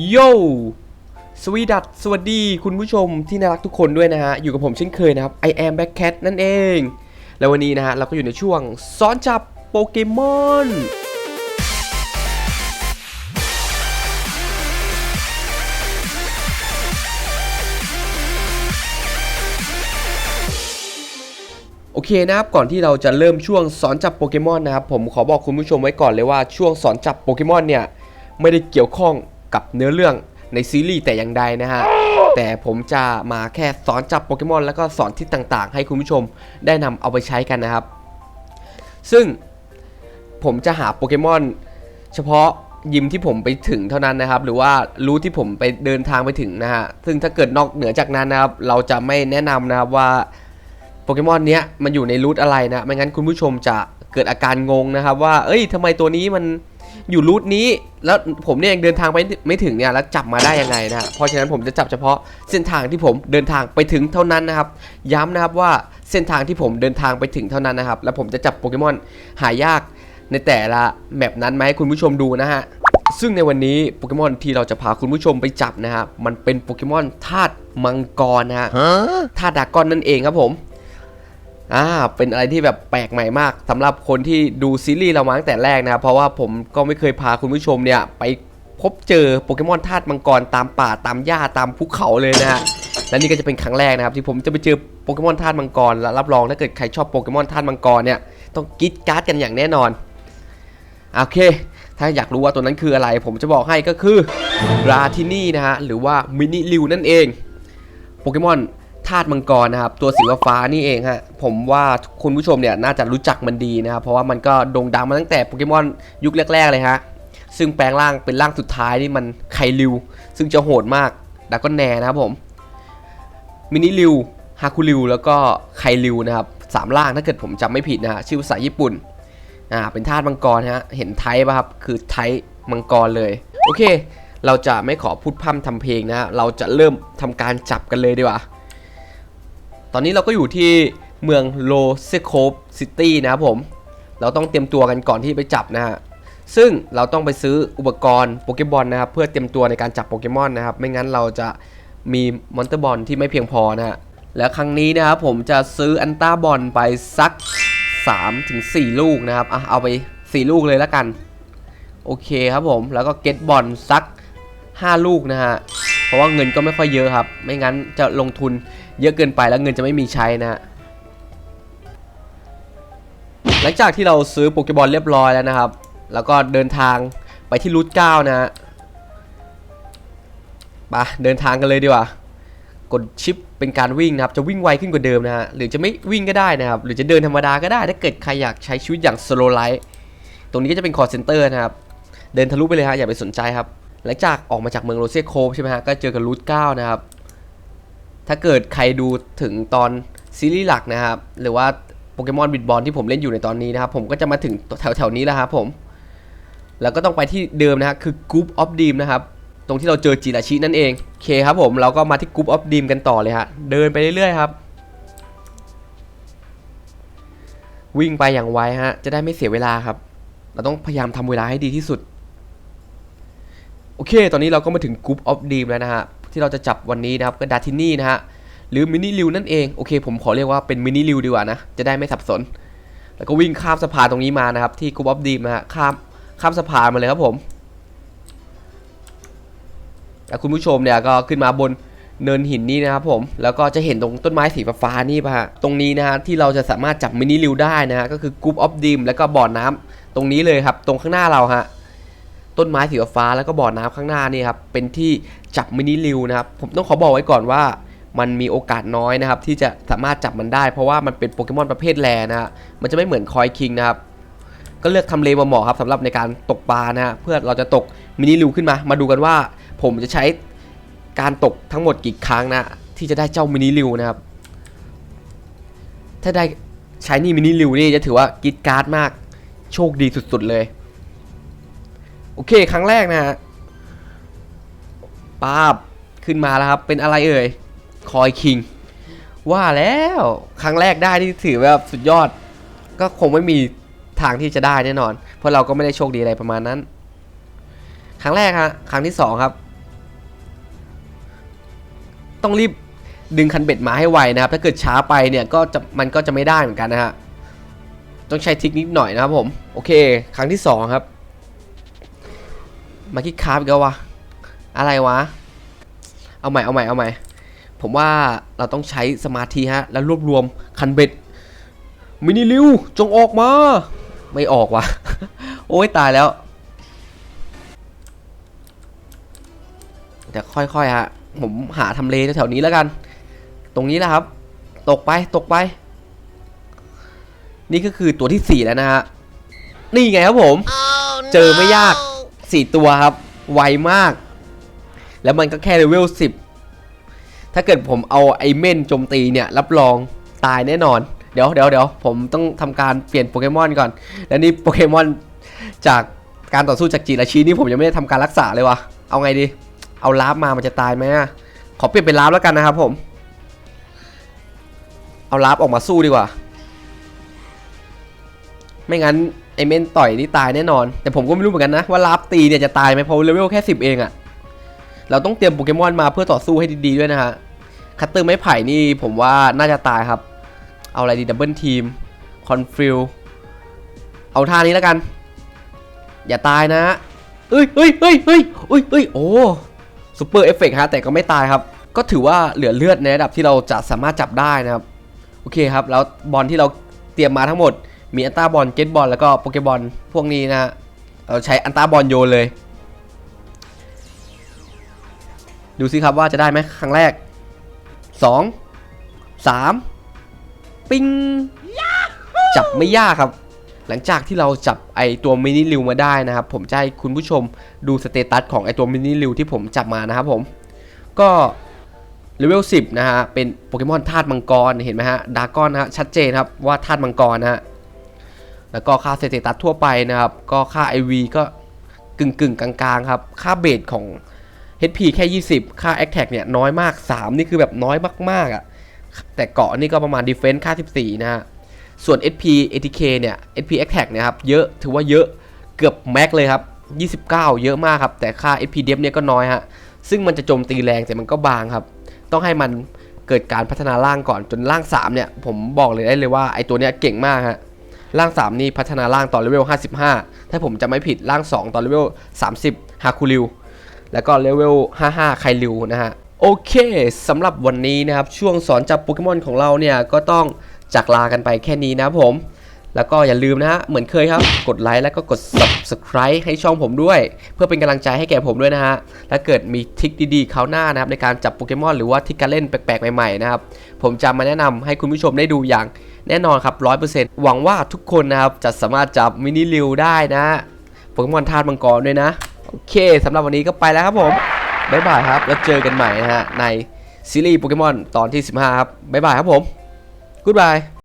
โยสวีดัตสวัสดีคุณผู้ชมที่น่ารักทุกคนด้วยนะฮะ อยู่กับผมเช่นเคยนะครับ I am Back Cat นั่นเอง แล้ววันนี้นะฮะ เราก็อยู่ในช่วงสอนจับโปเกมอนโอเคนะครับก่อนที่เราจะเริ่มช่วงสอนจับโปเกมอนนะครับผมขอบอกคุณผู้ชมไว้ก่อนเลยว่าช่วงสอนจับโปเกมอนเนี่ยไม่ได้เกี่ยวข้อง กับเนื้อเรื่องในซีรีส์แต่อย่างใดนะฮะ แต่ผมจะมาแค่สอนจับโปเกมอนแล้วก็สอนทิศต่างๆ ให้คุณผู้ชมได้นำเอาไปใช้กันนะครับ ซึ่งผมจะหาโปเกมอนเฉพาะยิมที่ผมไปถึงเท่านั้นนะครับ หรือว่ารู้ที่ผมไปเดินทางไปถึงนะฮะ ซึ่งถ้าเกิดนอกเหนือจากนั้นนะครับ เราจะไม่แนะนำนะครับว่าโปเกมอนเนี้ยมันอยู่ในรูทอะไรนะ ไม่งั้นคุณผู้ชมจะเกิดอาการงงนะครับว่า เอ้ยทำไมตัวนี้มัน อยู่รูทนี้ แล้วผมเนี่ยยังเดินทางไปไม่ถึงเนี่ยแล้วจับมาได้ยังไงนะฮะเพราะฉะนั้นผมจะจับเฉพาะเส้นทางที่ผมเดินทางไปถึงเท่านั้นนะครับ ย้ำนะครับว่าเส้นทางที่ผมเดินทางไปถึงเท่านั้นนะครับ แล้วผมจะจับโปเกมอนหายากในแต่ละแมปนั้นมาให้คุณผู้ชมดูนะฮะซึ่งในวันนี้โปเกมอนที่เราจะพาคุณผู้ชมไปจับนะครับมันเป็นโปเกมอนธาตุมังกรนะฮะธาตุดรากอนนั่นเองครับผม อ่าเป็นอะไรที่แบบแปลกใหม่มากสำหรับคนที่ดูซีรีส์เรามาตั้งแต่แรกนะครับเพราะว่าผมก็ไม่เคยพาคุณผู้ชมเนี่ยไปพบเจอโปเกมอนธาตุมังกรตามป่าตามหญ้าตามภูเขาเลยนะฮะและนี่ก็จะเป็นครั้งแรกนะครับที่ผมจะไปเจอโปเกมอนธาตุมังกรและรับรองถ้าเกิดใครชอบโปเกมอนธาตุมังกรเนี่ยต้องกรีดการ์ดกันอย่างแน่นอนโอเค ถ้าอยากรู้ว่าตัวนั้นคืออะไร ผมจะบอกให้ก็คือราทินี่นะฮะหรือว่ามินิลิวนั่นเองโปเกมอน ธาตุมังกรนะครับ ตัวสีฟ้านี่เองฮะ ผมว่าคุณผู้ชมเนี่ยน่าจะรู้จักมันดีนะครับ เพราะว่ามันก็โด่งดังมาตั้งแต่โปเกมอนยุคแรก ๆ เลยฮะ ซึ่งแปลงร่างเป็นร่างสุดท้ายนี่มันไคลิว ซึ่งจะโหดมากดากอนแนนะครับผม มินิลิว ฮาคุลิว แล้วก็ไคลิวนะครับสามร่างถ้าเกิดผมจำไม่ผิดนะฮะ ชื่อภาษาญี่ปุ่น อ่า เป็นธาตุมังกรฮะ เห็นไทยป่ะครับ คือไทยมังกรเลย โอเค เราจะไม่ขอพูดพร่ำทำเพลงนะฮะ เราจะเริ่มทำการจับกันเลยดีกว่า ตอนนี้เราก็อยู่ที่เมืองโลเซโคฟซิตี้นะครับผม เราต้องเตรียมตัวกันก่อนที่ไปจับนะฮะ ซึ่งเราต้องไปซื้ออุปกรณ์โปเกมอนนะครับ เพื่อเตรียมตัวในการจับโปเกมอนนะครับ ไม่งั้นเราจะมีมอนเตอร์บอลที่ไม่เพียงพอนะฮะ แล้วครั้งนี้นะครับผมจะซื้ออันต้าบอลไปสัก3ถึง4ลูกนะครับอะเอาไป 4 ลูกเลยแล้วกัน โอเคครับผม แล้วก็เก็ตบอลสัก 5 ลูกนะฮะ เพราะว่าเงินก็ไม่ค่อยเยอะครับ ไม่งั้นจะลงทุน เยอะเกินไปแล้วเงินจะไม่มีใช้นะฮะหลังจากที่เราซื้อโปเกบอลเรียบร้อยแล้วนะครับ แล้วก็เดินทางไปที่รูท9นะฮะไปเดินทางกันเลยดีกว่ากดชิปเป็นการวิ่งนะครับ จะวิ่งไวขึ้นกว่าเดิมนะฮะ หรือจะไม่วิ่งก็ได้นะครับ หรือจะเดินธรรมดาก็ได้ ถ้าเกิดใครอยากใช้ชีวิตอย่างสโลไลท์ตรงนี้ก็จะเป็นคอร์เซนเตอร์นะครับ เดินทะลุไปเลยฮะ อย่าไปสนใจครับ หลังจากออกมาจากเมืองโรเซียโคฟใช่ไหมฮะ ก็เจอกับรูท9นะครับ ถ้าเกิดใครดูถึงตอนซีรีส์หลักนะครับ หรือว่าโปเกมอนบิดบอลที่ผมเล่นอยู่ในตอนนี้นะครับ ผมก็จะมาถึงแถวๆนี้แล้วครับผม แล้วก็ต้องไปที่เดิมนะฮะคือกรุ๊ปออฟดีมนะครับ ตรงที่เราเจอจิราชินั่นเองโอเคครับผมเราก็มาที่กรุ๊ปออฟดีมกันต่อเลยฮะเดินไปเรื่อยๆครับ วิ่งไปอย่างไวฮะจะได้ไม่เสียเวลาครับ เราต้องพยายามทำเวลาให้ดีที่สุด โอเค ตอนนี้เราก็มาถึงกรุ๊ปออฟดีมแล้วนะฮะ ที่เราจะจับวันนี้นะครับก็ดาทินี่นะฮะหรือมินิลิวนั่นเองโอเค ผมขอเรียกว่าเป็นมินิลิวดีกว่านะจะได้ไม่สับสน แล้วก็วิ่งข้ามสะพานตรงนี้มานะครับที่กรุ๊ปออฟดีมนะฮะข้ามข้ามสะพานมาเลยครับผมแล้วคุณผู้ชมเนี่ยก็ขึ้นมาบนเนินหินนี่นะครับผม แล้วก็จะเห็นตรงต้นไม้สีฟ้านี่ป่ะฮะ ตรงนี้นะฮะที่เราจะสามารถจับมินิลิวได้นะฮะก็คือกรุ๊ปออฟดีมแล้วก็บ่อน้ำตรงนี้เลยครับ ตรงข้างหน้าเราฮะ ต้นไม้สีฟ้าแล้วก็บ่อน้ำข้างหน้านี่ครับเป็นที่จับมินิลิวนะครับผมต้องขอบอกไว้ก่อนว่า มันมีโอกาสน้อยนะครับ ที่จะสามารถจับมันได้ เพราะว่ามันเป็นโปเกมอนประเภทแรนะฮะมันจะไม่เหมือนคอยคิงนะครับก็เลือกทำเลเหมาะครับสำหรับในการตกปลานะฮะเพื่อเราจะตกมินิลิวขึ้นมา มาดูกันว่า ผมจะใช้การตกทั้งหมดกี่ครั้งนะที่จะได้เจ้ามินิลิวนะครับ ถ้าได้ใช้นี่มินิลิวนี่จะถือว่ากรีดการ์ดมาก โชคดีสุดๆเลย โอเค ครั้งแรกนะฮะป้าบขึ้นมาแล้วครับ เป็นอะไรเอ่ย คอยคิง ว่าแล้ว ครั้งแรกได้ที่ถือว่าสุดยอด ก็คงไม่มีทางที่จะได้แน่นอน เพราะเราก็ไม่ได้โชคดีอะไรประมาณนั้น ครั้งแรกฮะ ครั้งที่สองครับ ต้องรีบดึงคันเบ็ดมาให้ไวนะครับ ถ้าเกิดช้าไปเนี่ยก็จะมันก็จะไม่ได้เหมือนกันนะฮะ ต้องใช้ทริกนิดหน่อยนะครับผม โอเค ครั้งที่สองครับ มาคิดคาร์บกันวะ อะไรวะ เอาใหม่เอาใหม่เอาใหม่ ผมว่าเราต้องใช้สมาธิฮะ แล้วรวบรวมคันเบ็ด มินิลิวจงออกมา ไม่ออกวะโอ้ยตายแล้ว แต่ค่อยๆฮะ ผมหาทำเลแถวๆนี้แล้วกัน ตรงนี้แหละครับ ตกไปตกไป นี่ก็คือตัวที่ 4 แล้วนะฮะ นี่ไงครับผมเจอไม่ยาก 4 ตัวครับ ไวมาก แล้วมันก็แค่เลเวล 10 ถ้าเกิดผมเอาไอเม่นโจมตีเนี่ย รับรองตายแน่นอน เดี๋ยวเดี๋ยวเดี๋ยวผมต้องทำการเปลี่ยนโปเกมอนก่อน แล้วนี่โปเกมอนจากการต่อสู้จากจีราชีนี่ผมยังไม่ได้ทำการรักษาเลยวะเอาไงดี เอาลาฟมามันจะตายไหมขอเปลี่ยนเป็นลาฟแล้วกันนะครับผม เอาลาฟออกมาสู้ดีกว่า ไม่งั้น ไอเมนต่อยนี่ตายแน่นอน แต่ผมก็ไม่รู้เหมือนกันนะว่าลาฟตีเนี่ยจะตายไหมเพราะเลเวลแค่ 10 เองอะเราต้องเตรียมโปเกมอนมาเพื่อต่อสู้ให้ดีๆด้วยนะฮะคัตเตอร์ไม้ไผ่นี่ผมว่าน่าจะตายครับ เอาอะไรดีดับเบิลทีมคอนฟิลเอาท่านี้แล้วกัน อย่าตายนะเอ้ยเอ้ยเอ้ยเอ้ยเอ้ยเอ้ยโอ้ซูเปอร์เอฟเฟกฮะแต่ก็ไม่ตายครับ ก็ถือว่าเหลือเลือดในระดับที่เราจะสามารถจับได้นะครับ โอเคครับ แล้วบอลที่เราเตรียมมาทั้งหมด มีอันต้าบอลเกตบอลแล้วก็โปเกบอลพวกนี้นะ เราใช้อันต้าบอลโยนเลย ดูสิครับว่าจะได้ไหมครั้งแรก 2 3 ปิ้ง จับไม่ยากครับ หลังจากที่เราจับไอตัวมินิลิวมาได้นะครับ ผมจะให้คุณผู้ชมดูสเตตัสของไอตัวมินิลิวที่ผมจับมานะครับผม ก็เลเวล10 นะฮะ เป็นโปเกมอนธาตุมังกร เห็นไหมฮะ ดากอนนะฮะ ชัดเจนครับว่าธาตุมังกรนะฮะ แล้วก็ค่าสเตตัสทั่วไปนะครับ ก็ค่า IV ก็กึ่งกึ่งกลางๆครับ ค่าเบสของ HP แค่ 20 ค่า Attack เนี่ยน้อยมาก 3 นี่คือแบบน้อยมากๆอะ่ะ แต่เกาะนี่ก็ประมาณ Defense ค่า 14 นะฮะ ส่วน SP ATK เนี่ย SP Attack เนี่ยครับเยอะถือว่าเยอะเกือบแม็กเลยครับ 29 เยอะมากครับ แต่ค่า SP Def เนี่ยก็น้อยฮะ ซึ่งมันจะโจมตีแรงแต่มันก็บางครับ ต้องให้มันเกิดการพัฒนาร่างก่อนจนร่าง 3 เนี่ย ผมบอกเลยได้เลยว่าไอตัวเนี้ยเก่งมากฮะ ร่าง 3 นี่พัฒนาร่างตอนเลเวล 55 ถ้าผมจะไม่ผิดร่าง 2 ตอนเลเวล 30 ฮาคูริว แล้วก็เลเวล 55 ไคลิวนะฮะ โอเคสำหรับวันนี้นะครับ ช่วงสอนจับโปเกมอนของเราเนี่ย ก็ต้องจากลากันไปแค่นี้นะครับผม แล้วก็อย่าลืมนะฮะ เหมือนเคยครับ กดไลค์แล้วก็กด subscribe ให้ช่องผมด้วย เพื่อเป็นกำลังใจให้แก่ผมด้วยนะฮะถ้าเกิดมีทิคดีๆคราวหน้านะครับ ในการจับโปเกมอนหรือว่าทิคการเล่นแปลกๆ ใหม่ๆนะครับ ผมจะมาแนะนำให้คุณผู้ชมได้ดูอย่างแน่นอนครับ 100%หวังว่าทุกคนนะครับ จะสามารถจับมินิลิวได้นะโปเกมอนธาตุมังกรด้วยนะ โอเคสำหรับวันนี้ก็ไปแล้วครับผมบ๊ายบายครับ แล้วเจอกันใหม่นะฮะในซีรีส์โปเกมอนตอนที่ 15 ครับบ๊ายบายครับผมกู๊ดบาย